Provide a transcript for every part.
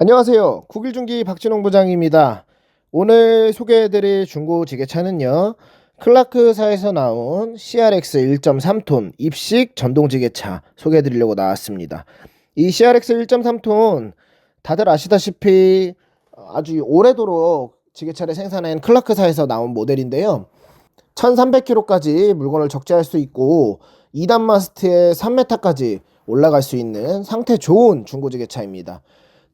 안녕하세요. 국일중기 박진홍 부장입니다. 오늘 소개해드릴 중고 지게차는요. 클라크사에서 나온 CRX 1.3톤 입식 전동 지게차 소개해드리려고 나왔습니다. 이 CRX 1.3톤 다들 아시다시피 아주 오래도록 지게차를 생산한 클라크사에서 나온 모델인데요. 1300km까지 물건을 적재할 수 있고 2단 마스트에 3m까지 올라갈 수 있는 상태 좋은 중고지게차입니다.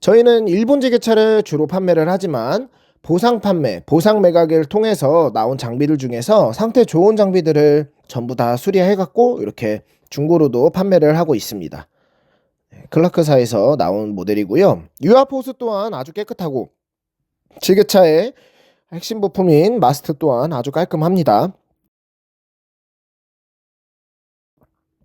저희는 일본 지게차를 주로 판매를 하지만 보상 판매, 보상 매각을 통해서 나온 장비들 중에서 상태 좋은 장비들을 전부 다 수리해 갖고 이렇게 중고로도 판매를 하고 있습니다. 네, 클라크사에서 나온 모델이고요. 유압 호스 또한 아주 깨끗하고 지게차의 핵심 부품인 마스트 또한 아주 깔끔합니다.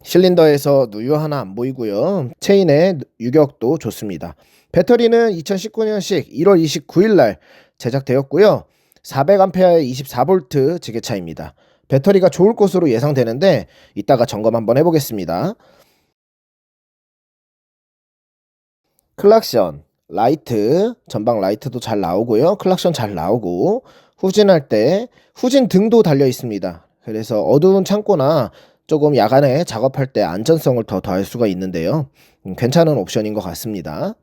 실린더에서 누유 하나 안 보이고요. 체인의 유격도 좋습니다. 배터리는 2019년식 1월 29일 날 제작되었고요. 400A의 24V 지게차입니다. 배터리가 좋을 것으로 예상되는데 이따가 점검 한번 해보겠습니다. 클락션, 라이트, 전방 라이트도 잘 나오고요. 클락션 잘 나오고 후진할 때 후진 등도 달려 있습니다. 그래서 어두운 창고나 조금 야간에 작업할 때 안전성을 더 더할 수가 있는데요. 음, 괜찮은 옵션인 것 같습니다.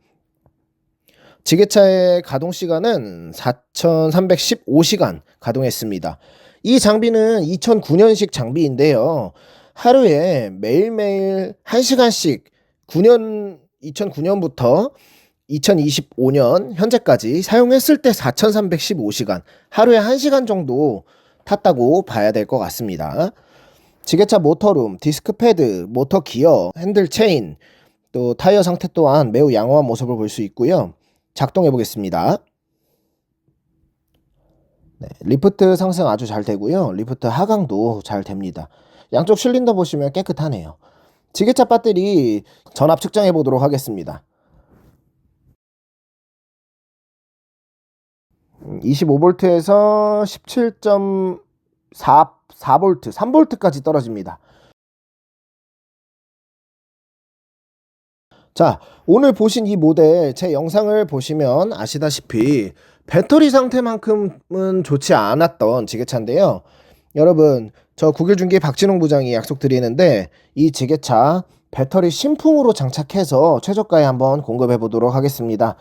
지게차의 가동 시간은 4,315시간 가동했습니다. 이 장비는 2009년식 장비인데요. 하루에 매일매일 1시간씩 9년 2009년부터 2025년 현재까지 사용했을 때 4,315시간, 하루에 1시간 정도 탔다고 봐야 될 것 같습니다. 지게차 모터룸, 디스크 패드, 모터 기어, 핸들 체인, 또 타이어 상태 또한 매우 양호한 모습을 볼 수 있고요. 작동해 보겠습니다. 네, 리프트 상승 아주 잘 되고요. 리프트 하강도 잘 됩니다. 양쪽 실린더 보시면 깨끗하네요. 지게차 배터리 전압 측정해 보도록 하겠습니다. 25V에서 17.4 4V, 3V까지 떨어집니다. 자, 오늘 보신 이 모델 제 영상을 보시면 아시다시피 배터리 상태만큼은 좋지 않았던 지게차인데요. 여러분, 저 국일중계 박진홍 부장이 약속드리는데 이 지게차 배터리 신품으로 장착해서 최저가에 한번 공급해 보도록 하겠습니다.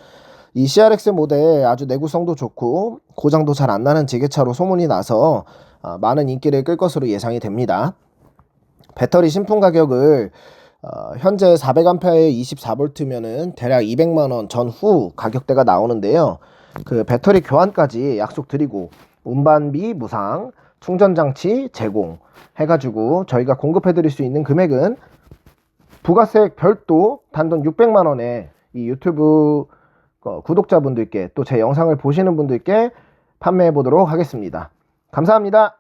이 CRX 모델 아주 내구성도 좋고 고장도 잘 안 나는 지게차로 소문이 나서 아, 많은 인기를 끌 것으로 예상이 됩니다. 배터리 신품 가격을 어, 현재 400A의 24V면은 대략 200만 원 전후 가격대가 나오는데요. 그 배터리 교환까지 약속드리고 운반비 무상, 충전 장치 제공 해가지고 저희가 공급해드릴 수 있는 금액은 부가세 별도 단돈 600만 원에 이 유튜브 어, 구독자분들께 또 제 영상을 보시는 분들께 판매해 보도록 하겠습니다. 감사합니다.